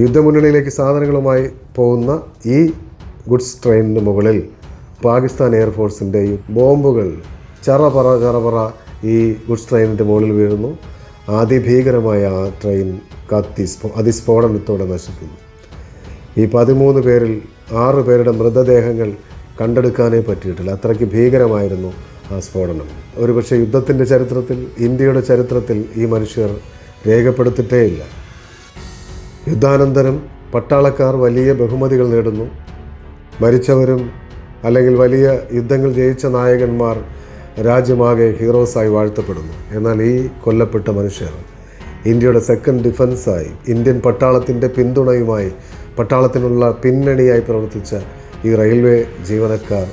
യുദ്ധമുന്നണിയിലേക്ക് സാധനങ്ങളുമായി പോകുന്ന ഈ ഗുഡ്സ് ട്രെയിനിന് മുകളിൽ പാകിസ്ഥാൻ എയർഫോഴ്സിന്റെ ബോംബുകൾ ചറപറ ചറപറ ഈ ഗുഡ്സ് ട്രെയിനിന്റെ മുകളിൽ വീഴുന്നു. അതിഭീകരമായ ആ ട്രെയിൻ കത്തി സ്ഫോ അതിസ്ഫോടനത്തോടെ നശിക്കുന്നു. ഈ പതിമൂന്ന് പേരിൽ ആറ് പേരുടെ മൃതദേഹങ്ങൾ കണ്ടെടുക്കാനേ പറ്റിയിട്ടില്ല. അത്രയ്ക്ക് ഭീകരമായിരുന്നു ആ സ്ഫോടനം. ഒരുപക്ഷെ യുദ്ധത്തിന്റെ ചരിത്രത്തിൽ ഇന്ത്യയുടെ ചരിത്രത്തിൽ ഈ മനുഷ്യർ രേഖപ്പെടുത്തിയിട്ടേയില്ല യുദ്ധാനന്തരം പട്ടാളക്കാർ വലിയ ബഹുമതികൾ നേടുന്നു. മരിച്ചവരും അല്ലെങ്കിൽ വലിയ യുദ്ധങ്ങൾ ജയിച്ച നായകന്മാർ രാജ്യമാകെ ഹീറോസായി വാഴ്ത്തപ്പെടുന്നു. എന്നാൽ ഈ കൊല്ലപ്പെട്ട മനുഷ്യർ ഇന്ത്യയുടെ സെക്കൻഡ് ഡിഫൻസായി ഇന്ത്യൻ പട്ടാളത്തിന്റെ പിന്തുണയുമായി പട്ടാളത്തിനുള്ള പിന്നണിയായി പ്രവർത്തിച്ച ഈ റെയിൽവേ ജീവനക്കാർ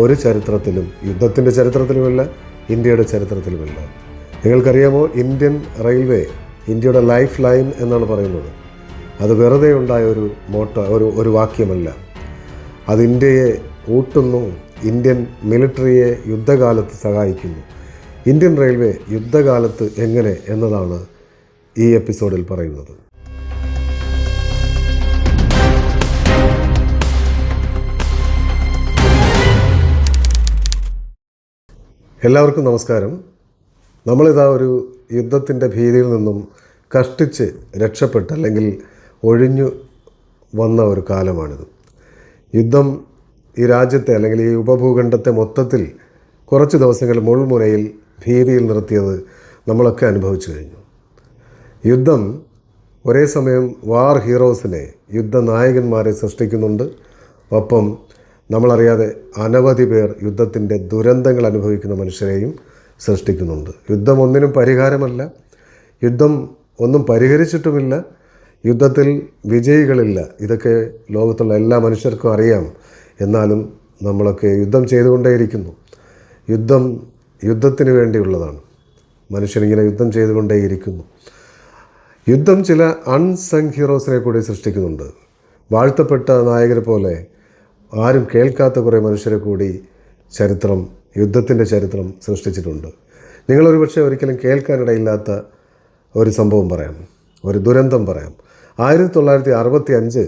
ഒരു ചരിത്രത്തിലും യുദ്ധത്തിന്റെ ചരിത്രത്തിലുമില്ല ഇന്ത്യയുടെ ചരിത്രത്തിലുമില്ല. നിങ്ങൾക്കറിയാമോ ഇന്ത്യൻ റെയിൽവേ ഇന്ത്യയുടെ ലൈഫ് ലൈൻ എന്നാണ് പറയുന്നത്. അത് വെറുതെ ഉണ്ടായ ഒരു മോട്ടോ ഒരു ഒരു വാക്യമല്ല. അത് ഇന്ത്യയെ ഊട്ടുന്നു ഇന്ത്യൻ മിലിറ്ററിയെ യുദ്ധകാലത്ത് സഹായിക്കുന്നു. ഇന്ത്യൻ റെയിൽവേ യുദ്ധകാലത്ത് എങ്ങനെ എന്നതാണ് ഈ എപ്പിസോഡിൽ പറയുന്നത്. എല്ലാവർക്കും നമസ്കാരം. നമ്മളിതാ ഒരു യുദ്ധത്തിന്റെ ഭീതിയിൽ നിന്നും കഷ്ടിച്ച് രക്ഷപ്പെട്ട് അല്ലെങ്കിൽ ഒഴിഞ്ഞു വന്ന ഒരു കാലമാണിത്. യുദ്ധം ഈ രാജ്യത്തെ അല്ലെങ്കിൽ ഈ ഉപഭൂഖണ്ഡത്തെ മൊത്തത്തിൽ കുറച്ച് ദിവസങ്ങൾ മുൾമുനയിൽ ഭീതിയിൽ നിർത്തിയത് നമ്മളൊക്കെ അനുഭവിച്ചു കഴിഞ്ഞു. യുദ്ധം ഒരേ സമയം വാർ ഹീറോസിനെ യുദ്ധനായകന്മാരെ സൃഷ്ടിക്കുന്നുണ്ട്. ഒപ്പം നമ്മളറിയാതെ അനവധി പേർ യുദ്ധത്തിന്റെ ദുരന്തങ്ങൾ അനുഭവിക്കുന്ന മനുഷ്യരെയും സൃഷ്ടിക്കുന്നുണ്ട്. യുദ്ധം ഒന്നിനും പരിഹാരമല്ല. യുദ്ധം ഒന്നും പരിഹരിച്ചിട്ടുമില്ല. യുദ്ധത്തിൽ വിജയികളില്ല. ഇതൊക്കെ ലോകത്തുള്ള എല്ലാ മനുഷ്യർക്കും അറിയാം. എന്നാലും നമ്മളൊക്കെ യുദ്ധം ചെയ്തുകൊണ്ടേയിരിക്കുന്നു. യുദ്ധം യുദ്ധത്തിന് വേണ്ടിയുള്ളതാണ്. മനുഷ്യനിങ്ങനെ യുദ്ധം ചെയ്തുകൊണ്ടേയിരിക്കുന്നു. യുദ്ധം ചില അൺസങ് ഹീറോസിനെ കൂടി സൃഷ്ടിക്കുന്നുണ്ട്. വാഴ്ത്തപ്പെട്ട നായകരെ പോലെ ആരും കേൾക്കാത്ത കുറേ മനുഷ്യരെ കൂടി ചരിത്രം യുദ്ധത്തിന്റെ ചരിത്രം സൃഷ്ടിച്ചിട്ടുണ്ട്. നിങ്ങളൊരു പക്ഷേ ഒരിക്കലും കേൾക്കാനിടയില്ലാത്ത ഒരു സംഭവം പറയാം. ഒരു ദുരന്തം പറയാം. ആയിരത്തി തൊള്ളായിരത്തി അറുപത്തി അഞ്ച്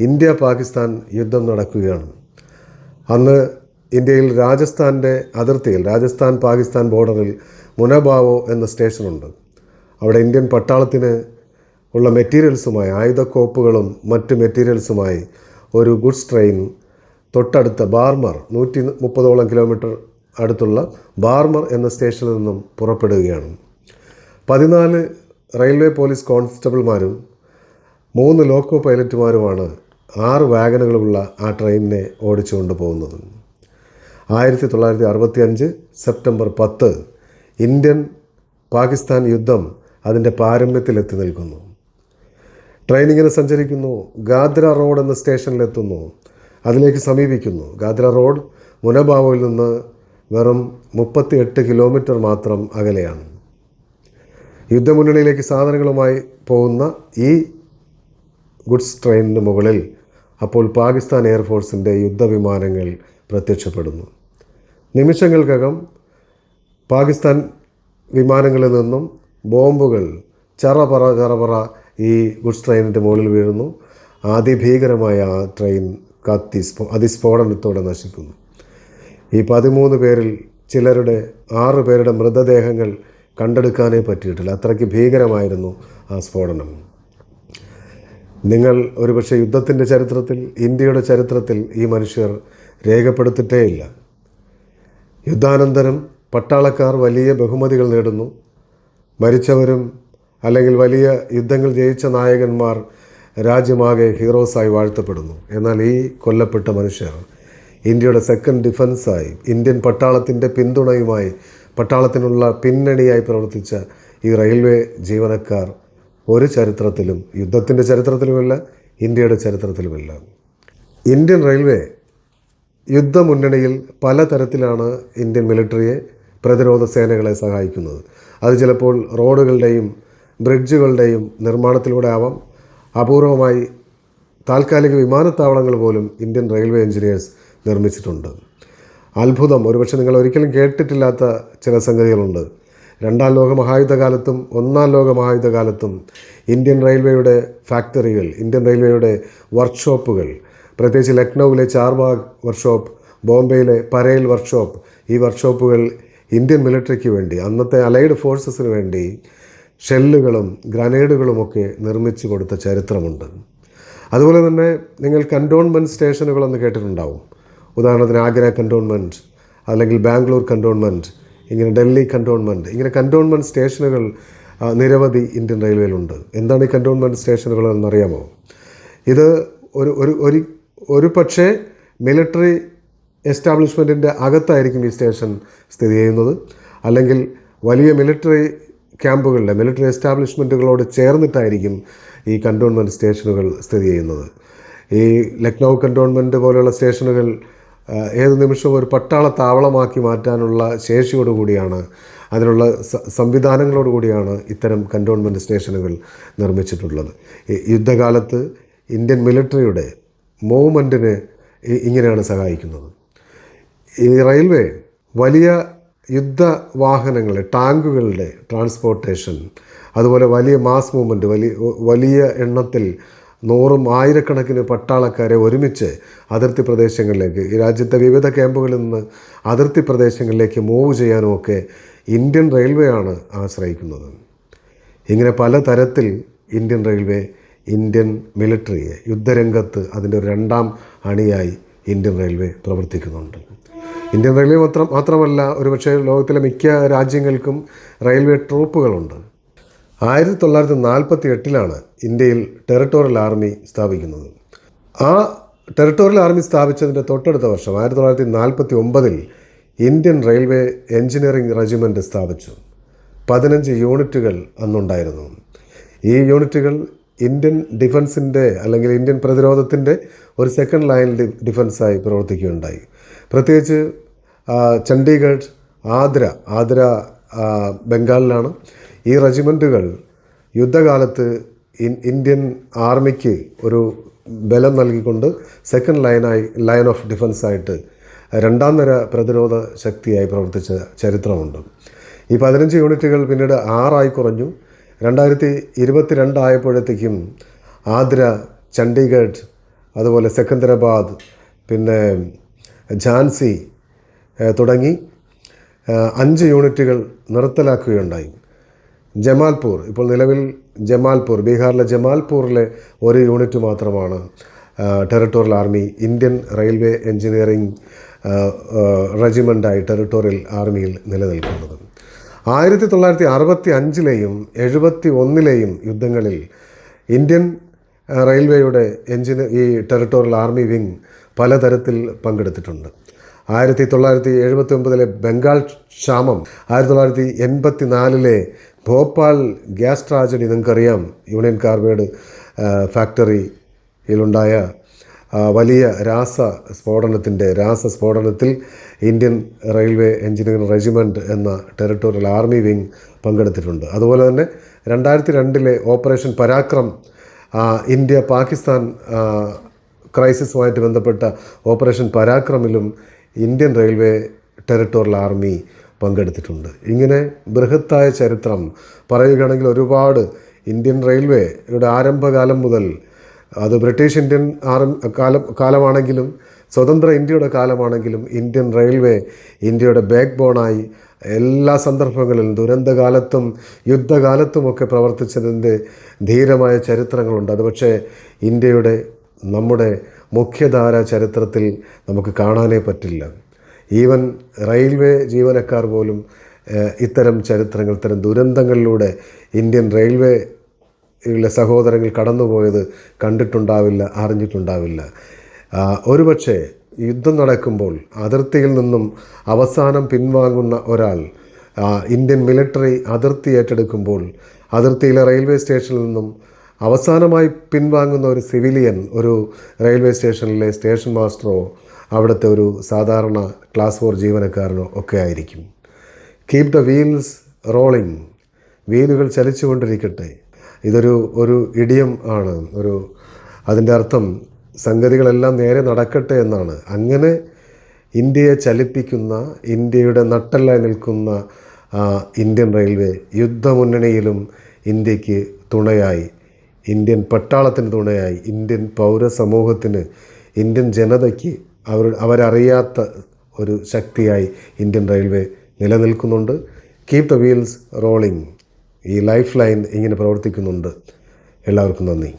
ഇന്ത്യ പാകിസ്ഥാൻ യുദ്ധം നടക്കുകയാണ്. അന്ന് ഇന്ത്യയിൽ രാജസ്ഥാന്റെ അതിർത്തിയിൽ രാജസ്ഥാൻ പാകിസ്ഥാൻ ബോർഡറിൽ മുനബാവോ എന്ന സ്റ്റേഷനുണ്ട്. അവിടെ ഇന്ത്യൻ പട്ടാളത്തിന് ഉള്ള മെറ്റീരിയൽസുമായി ആയുധക്കോപ്പുകളും മറ്റ് മെറ്റീരിയൽസുമായി ഒരു ഗുഡ്സ് ട്രെയിൻ തൊട്ടടുത്ത ബാർമർ നൂറ്റി മുപ്പതോളം കിലോമീറ്റർ അടുത്തുള്ള ബാർമർ എന്ന സ്റ്റേഷനിൽ നിന്നും പുറപ്പെടുകയാണ്. പതിനാല് റെയിൽവേ പോലീസ് കോൺസ്റ്റബിൾമാരും മൂന്ന് ലോക്കോ പൈലറ്റുമാരുമാണ് ആറ് വാഗനുകളുള്ള ആ ട്രെയിനിനെ ഓടിച്ചുകൊണ്ട് പോകുന്നത്. ആയിരത്തി തൊള്ളായിരത്തി അറുപത്തി അഞ്ച് സെപ്റ്റംബർ പത്ത് ഇന്ത്യൻ പാകിസ്ഥാൻ യുദ്ധം അതിന്റെ പാരമ്യത്തിലെത്തി നിൽക്കുന്നു. ട്രെയിൻ സഞ്ചരിക്കുന്നു. ഗാദ്ര റോഡ് എന്ന സ്റ്റേഷനിലെത്തുന്നു. അതിലേക്ക് സമീപിക്കുന്നു. ഗാദ്ര റോഡ് മുനബാവോയിൽ നിന്ന് വെറും മുപ്പത്തി എട്ട് കിലോമീറ്റർ മാത്രം അകലെയാണ്. യുദ്ധമുന്നണിയിലേക്ക് സാധനങ്ങളുമായി പോകുന്ന ഈ ഗുഡ്സ് ട്രെയിനിന് മുകളിൽ അപ്പോൾ പാകിസ്ഥാൻ എയർഫോഴ്സിന്റെ യുദ്ധവിമാനങ്ങൾ പ്രത്യക്ഷപ്പെടുന്നു. നിമിഷങ്ങൾക്കകം പാകിസ്ഥാൻ വിമാനങ്ങളിൽ നിന്നും ബോംബുകൾ ചറപറ ചറപറ ഈ ഗുഡ്സ് ട്രെയിനിന്റെ മുകളിൽ വീഴുന്നു. അതിഭീകരമായ ആ ട്രെയിൻ കത്തി സ്ഫോ അതിസ്ഫോടനത്തോടെ നശിക്കുന്നു. ഈ പതിമൂന്ന് പേരിൽ ചിലരുടെ ആറ് പേരുടെ മൃതദേഹങ്ങൾ കണ്ടെടുക്കാനേ പറ്റിയിട്ടില്ല. അത്രയ്ക്ക് ഭീകരമായിരുന്നു ആ സ്ഫോടനം. നിങ്ങൾ ഒരുപക്ഷെ യുദ്ധത്തിന്റെ ചരിത്രത്തിൽ ഇന്ത്യയുടെ ചരിത്രത്തിൽ ഈ മനുഷ്യർ രേഖപ്പെടുത്തിയിട്ടേയില്ല യുദ്ധാനന്തരം പട്ടാളക്കാർ വലിയ ബഹുമതികൾ നേടുന്നു. മരിച്ചവരും അല്ലെങ്കിൽ വലിയ യുദ്ധങ്ങൾ ജയിച്ച നായകന്മാർ രാജ്യമാകെ ഹീറോസായി വാഴ്ത്തപ്പെടുന്നു. എന്നാൽ ഈ കൊല്ലപ്പെട്ട മനുഷ്യർ ഇന്ത്യയുടെ സെക്കൻഡ് ഡിഫൻസായി ഇന്ത്യൻ പട്ടാളത്തിന്റെ പിന്തുണയുമായി പട്ടാളത്തിനുള്ള പിന്നണിയായി പ്രവർത്തിച്ച ഈ റെയിൽവേ ജീവനക്കാർ ഒരു ചരിത്രത്തിലും യുദ്ധത്തിന്റെ ചരിത്രത്തിലുമല്ല ഇന്ത്യയുടെ ചരിത്രത്തിലുമല്ല. ഇന്ത്യൻ റെയിൽവേ യുദ്ധമുന്നണിയിൽ പലതരത്തിലാണ് ഇന്ത്യൻ മിലിറ്ററിയെ പ്രതിരോധ സേനകളെ സഹായിക്കുന്നത്. അത് ചിലപ്പോൾ റോഡുകളുടെയും ബ്രിഡ്ജുകളുടെയും നിർമ്മാണത്തിലൂടെ ആവാം. അപൂർവമായി താൽക്കാലിക വിമാനത്താവളങ്ങൾ പോലും ഇന്ത്യൻ റെയിൽവേ എഞ്ചിനീയേഴ്സ് നിർമ്മിച്ചിട്ടുണ്ട്. അത്ഭുതം. ഒരുപക്ഷെ നിങ്ങൾ ഒരിക്കലും കേട്ടിട്ടില്ലാത്ത ചില സംഗതികളുണ്ട്. രണ്ടാം ലോക മഹായുദ്ധകാലത്തും ഒന്നാം ലോക മഹായുദ്ധകാലത്തും ഇന്ത്യൻ റെയിൽവേയുടെ ഫാക്ടറികൾ ഇന്ത്യൻ റെയിൽവേയുടെ വർക്ക്ഷോപ്പുകൾ പ്രത്യേകിച്ച് ലക്നൌവിലെ ചാർബാഗ് വർക്ക്ഷോപ്പ് ബോംബെയിലെ പരേൽ വർക്ക്ഷോപ്പ് ഈ വർക്ക്ഷോപ്പുകൾ ഇന്ത്യൻ മിലിറ്ററിക്ക് വേണ്ടി അന്നത്തെ അലൈഡ് ഫോഴ്സസിന് വേണ്ടി ഷെല്ലുകളും ഗ്രനേഡുകളുമൊക്കെ നിർമ്മിച്ചു കൊടുത്ത ചരിത്രമുണ്ട്. അതുപോലെ തന്നെ നിങ്ങൾ കണ്ടോൺമെന്റ് സ്റ്റേഷനുകളൊന്ന് കേട്ടിട്ടുണ്ടാവും. ഉദാഹരണത്തിന് ആഗ്ര കണ്ടോൺമെന്റ് അല്ലെങ്കിൽ ബാംഗ്ലൂർ കണ്ടോൺമെന്റ് ഇങ്ങനെ ഡൽഹി കണ്ടോൺമെന്റ് ഇങ്ങനെ കണ്ടോൺമെന്റ് സ്റ്റേഷനുകൾ നിരവധി ഇന്ത്യൻ റെയിൽവേയിലുണ്ട്. എന്താണ് ഈ കണ്ടോൺമെന്റ് സ്റ്റേഷനുകൾ എന്നറിയാമോ? ഇത് ഒരു ഒരു ഒരു ഒരു പക്ഷേ മിലിറ്ററി എസ്റ്റാബ്ലിഷ്മെന്റിന്റെ അകത്തായിരിക്കും ഈ സ്റ്റേഷൻ സ്ഥിതി ചെയ്യുന്നത്. അല്ലെങ്കിൽ വലിയ മിലിറ്ററി ക്യാമ്പുകളുടെ മിലിറ്ററി എസ്റ്റാബ്ലിഷ്മെന്റുകളോട് ചേർന്നിട്ടായിരിക്കും ഈ കണ്ടോൺമെന്റ് സ്റ്റേഷനുകൾ സ്ഥിതി ചെയ്യുന്നത്. ഈ ലക്നൗ കണ്ടോൺമെന്റ് പോലെയുള്ള സ്റ്റേഷനുകൾ ഏത് നിമിഷവും ഒരു പട്ടാള താവളമാക്കി മാറ്റാനുള്ള ശേഷിയോടുകൂടിയാണ് അതിനുള്ള സംവിധാനങ്ങളോടുകൂടിയാണ് ഇത്തരം കന്റോൺമെന്റ് സ്റ്റേഷനുകൾ നിർമ്മിച്ചിട്ടുള്ളത്. യുദ്ധകാലത്ത് ഇന്ത്യൻ മിലിറ്ററിയുടെ മൂവ്മെന്റിന് ഇങ്ങനെയാണ് സഹായിക്കുന്നത്. ഈ റെയിൽവേ വലിയ യുദ്ധവാഹനങ്ങൾ ടാങ്കുകളുടെ ട്രാൻസ്പോർട്ടേഷൻ അതുപോലെ വലിയ മാസ് മൂവ്മെന്റ് വലിയ വലിയ എണ്ണത്തിൽ നൂറും ആയിരക്കണക്കിന് പട്ടാളക്കാരെ ഒരുമിച്ച് അതിർത്തി പ്രദേശങ്ങളിലേക്ക് ഈ രാജ്യത്തെ വിവിധ ക്യാമ്പുകളിൽ നിന്ന് അതിർത്തി പ്രദേശങ്ങളിലേക്ക് മൂവ് ചെയ്യാനുമൊക്കെ ഇന്ത്യൻ റെയിൽവേ ആണ് ആശ്രയിക്കുന്നത്. ഇങ്ങനെ പല തരത്തിൽ ഇന്ത്യൻ റെയിൽവേ ഇന്ത്യൻ മിലിറ്ററിയെ യുദ്ധരംഗത്ത് അതിന്റെ ഒരു രണ്ടാം അണിയായി ഇന്ത്യൻ റെയിൽവേ പ്രവർത്തിക്കുന്നുണ്ട്. ഇന്ത്യൻ റെയിൽവേ മാത്രം മാത്രമല്ല ഒരുപക്ഷെ ലോകത്തിലെ മിക്ക രാജ്യങ്ങൾക്കും റെയിൽവേ ട്രൂപ്പുകളുണ്ട് ആയിരത്തി തൊള്ളായിരത്തി നാൽപ്പത്തി എട്ടിലാണ് ഇന്ത്യയിൽ ടെറിട്ടോറിയൽ ആർമി സ്ഥാപിക്കുന്നത്. ആ ടെറിട്ടോറിയൽ ആർമി സ്ഥാപിച്ചതിന്റെ തൊട്ടടുത്ത വർഷം ആയിരത്തി തൊള്ളായിരത്തി നാൽപ്പത്തി ഒമ്പതിൽ ഇന്ത്യൻ റെയിൽവേ എഞ്ചിനീയറിംഗ് റെജിമെന്റ് സ്ഥാപിച്ചു. പതിനഞ്ച് യൂണിറ്റുകൾ അന്നുണ്ടായിരുന്നു. ഈ യൂണിറ്റുകൾ ഇന്ത്യൻ ഡിഫൻസിന്റെ അല്ലെങ്കിൽ ഇന്ത്യൻ പ്രതിരോധത്തിന്റെ ഒരു സെക്കൻഡ് ലൈൻ ഡിഫൻസായി പ്രവർത്തിക്കുകയുണ്ടായി. പ്രത്യേകിച്ച് ചണ്ഡീഗഡ് ആദ്ര ആദ്ര ബംഗാളിലാണ്. ഈ റെജിമെന്റുകൾ യുദ്ധകാലത്ത് ഇന്ത്യൻ ആർമിക്ക് ഒരു ബലം നൽകിക്കൊണ്ട് സെക്കൻഡ് ലൈനായി ലൈൻ ഓഫ് ഡിഫൻസായിട്ട് രണ്ടാം നിര പ്രതിരോധ ശക്തിയായി പ്രവർത്തിച്ച ചരിത്രമുണ്ട്. ഈ പതിനഞ്ച് യൂണിറ്റുകൾ പിന്നീട് ആറായി കുറഞ്ഞു. രണ്ടായിരത്തി ഇരുപത്തിരണ്ടായപ്പോഴത്തേക്കും ആദ്ര ചണ്ഡീഗഡ് അതുപോലെ സെക്കന്ദരാബാദ് പിന്നെ ഝാൻസി തുടങ്ങി അഞ്ച് യൂണിറ്റുകൾ നിർത്തലാക്കുകയുണ്ടായി. ജമാൽപൂർ. ഇപ്പോൾ നിലവിൽ ജമാൽപൂർ ബീഹാറിലെ ജമാൽപൂരിലെ ഒരു യൂണിറ്റ് മാത്രമാണ് territorial army Indian railway engineering റെജിമെന്റായി territorial ആർമിയിൽ നിലനിൽക്കുന്നത്. ആയിരത്തി തൊള്ളായിരത്തി അറുപത്തി അഞ്ചിലെയും എഴുപത്തി ഒന്നിലെയും യുദ്ധങ്ങളിൽ ഇന്ത്യൻ റെയിൽവേയുടെ എഞ്ചിന് ഈ ടെറിട്ടോറിയൽ ആർമി വിങ് പലതരത്തിൽ പങ്കെടുത്തിട്ടുണ്ട്. ആയിരത്തി തൊള്ളായിരത്തി എഴുപത്തി ഒമ്പതിലെ ബംഗാൾ ക്ഷാമം ആയിരത്തി തൊള്ളായിരത്തി എൺപത്തി നാലിലെ ഭോപ്പാൽ ഗ്യാസ് ട്രാജഡി നിങ്ങൾക്കറിയാം യൂണിയൻ കാർബൈഡ് ഫാക്ടറിയിലുണ്ടായ വലിയ രാസ സ്ഫോടനത്തിന്റെ രാസ സ്ഫോടനത്തിൽ ഇന്ത്യൻ റെയിൽവേ എഞ്ചിനീയറിംഗ് റെജിമെന്റ് എന്ന ടെറിട്ടോറിയൽ ആർമി വിങ് പങ്കെടുത്തിട്ടുണ്ട്. അതുപോലെ തന്നെ രണ്ടായിരത്തി രണ്ടിലെ ഓപ്പറേഷൻ പരാക്രം ഇന്ത്യ പാകിസ്ഥാൻ ക്രൈസിസുമായിട്ട് ബന്ധപ്പെട്ട ഓപ്പറേഷൻ പരാക്രമിലും ഇന്ത്യൻ റെയിൽവേ ടെറിട്ടോറിയൽ ആർമി പങ്കെടുത്തിട്ടുണ്ട്. ഇങ്ങനെ ബൃഹത്തായ ചരിത്രം പറയുകയാണെങ്കിൽ ഒരുപാട് ഇന്ത്യൻ റെയിൽവേയുടെ ആരംഭകാലം മുതൽ അത് ബ്രിട്ടീഷ് ഇന്ത്യൻ ആരം കാലം കാലമാണെങ്കിലും സ്വതന്ത്ര ഇന്ത്യയുടെ കാലമാണെങ്കിലും ഇന്ത്യൻ റെയിൽവേ ഇന്ത്യയുടെ ബാക്ക് ബോണായി എല്ലാ സന്ദർഭങ്ങളിലും ദുരന്തകാലത്തും യുദ്ധകാലത്തുമൊക്കെ പ്രവർത്തിച്ചതിന്റെ ധീരമായ ചരിത്രങ്ങളുണ്ട്. അത് പക്ഷേ ഇന്ത്യയുടെ നമ്മുടെ മുഖ്യധാര ചരിത്രത്തിൽ നമുക്ക് കാണാനേ പറ്റില്ല. ഈവൻ റെയിൽവേ ജീവനക്കാർ പോലും ഇത്തരം ചരിത്രങ്ങൾ ഇത്തരം ദുരന്തങ്ങളിലൂടെ ഇന്ത്യൻ റെയിൽവേ യിലെ സഹോദരങ്ങൾ കടന്നുപോയത് കണ്ടിട്ടുണ്ടാവില്ല അറിഞ്ഞിട്ടുണ്ടാവില്ല. ഒരുപക്ഷേ ഒരുപക്ഷെ യുദ്ധം നടക്കുമ്പോൾ അതിർത്തിയിൽ നിന്നും അവസാനം പിൻവാങ്ങുന്ന ഒരാൾ ഇന്ത്യൻ മിലിറ്ററി അതിർത്തി ഏറ്റെടുക്കുമ്പോൾ അതിർത്തിയിലെ റെയിൽവേ സ്റ്റേഷനിൽ നിന്നും അവസാനമായി പിൻവാങ്ങുന്ന ഒരു സിവിലിയൻ ഒരു റെയിൽവേ സ്റ്റേഷനിലെ സ്റ്റേഷൻ മാസ്റ്ററോ അവിടുത്തെ ഒരു സാധാരണ ക്ലാസ് ഫോർ ജീവനക്കാരനോ ഒക്കെ ആയിരിക്കും. കീപ് ദ വീൽസ് റോളിംഗ് വീലുകൾ ചലിച്ചുകൊണ്ടിരിക്കട്ടെ. ഇതൊരു ഒരു ഇടിയം ആണ്. ഒരു അതിന്റെ അർത്ഥം സംഗതികളെല്ലാം നേരെ നടക്കട്ടെ എന്നാണ്. അങ്ങനെ ഇന്ത്യയെ ചലിപ്പിക്കുന്ന ഇന്ത്യയുടെ നട്ടല്ലായി നിൽക്കുന്ന ഇന്ത്യൻ റെയിൽവേ യുദ്ധമുന്നണിയിലും ഇന്ത്യയ്ക്ക് തുണയായി. ഇന്ത്യൻ പട്ടാളത്തിന് തുണയായി. ഇന്ത്യൻ പൗരസമൂഹത്തിന് ഇന്ത്യൻ ജനതയ്ക്ക് അവർ അവരറിയാത്ത ഒരു ശക്തിയായി ഇന്ത്യൻ റെയിൽവേ നിലനിൽക്കുന്നുണ്ട്. കീപ് ദ വീൽസ് റോളിംഗ് ഈ ലൈഫ് ലൈൻ ഇങ്ങനെ പ്രവർത്തിക്കുന്നുണ്ട്. എല്ലാവർക്കും നന്ദി.